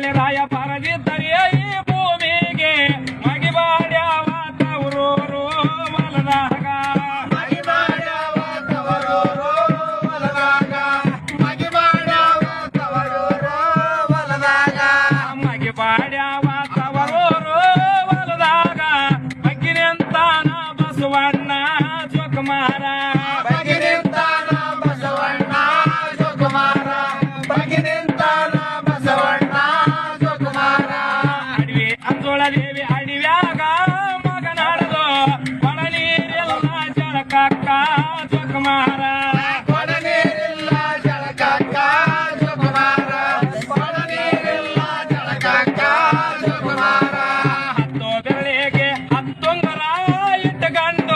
ಮರಳಿ ರಾಯ ಪರದಿದ್ದರೆ ಈ ಭೂಮಿಗೆ. ಮಗಿಬಾಡ್ಯಾವ ತವರೂರು ಮಲದಾಗ ಮಗಿಬಾಡ್ಯಾವ ತವರೂರು ಹೊಲದಾಗ ಮಗ್ಗಿನಿಂತಾನ ಬಸವಣ್ಣ ಜೋಕುಮಾರ. ದೇವಿ ಅಡಿವ್ಯಾಗ ಮಗನಾಡದು. ಒಳ ನೀರೆಲ್ಲ ಜಲಕಕ್ಕ ಜಗಮಾರ ಒಳ ನೀರಿಲ್ಲ ಜಲಕಕ್ಕ ಜಗಮಾರ ಒಳ ನೀರಿಲ್ಲ ಜಲಕಕ್ಕ ಜಗಮಾರ ಬೆರಳಿಗೆ ಹತ್ತೊಂದರ ಇಟ್ಟ ಗಂಡ